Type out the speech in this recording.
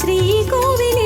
ശ്രീകോവിൽ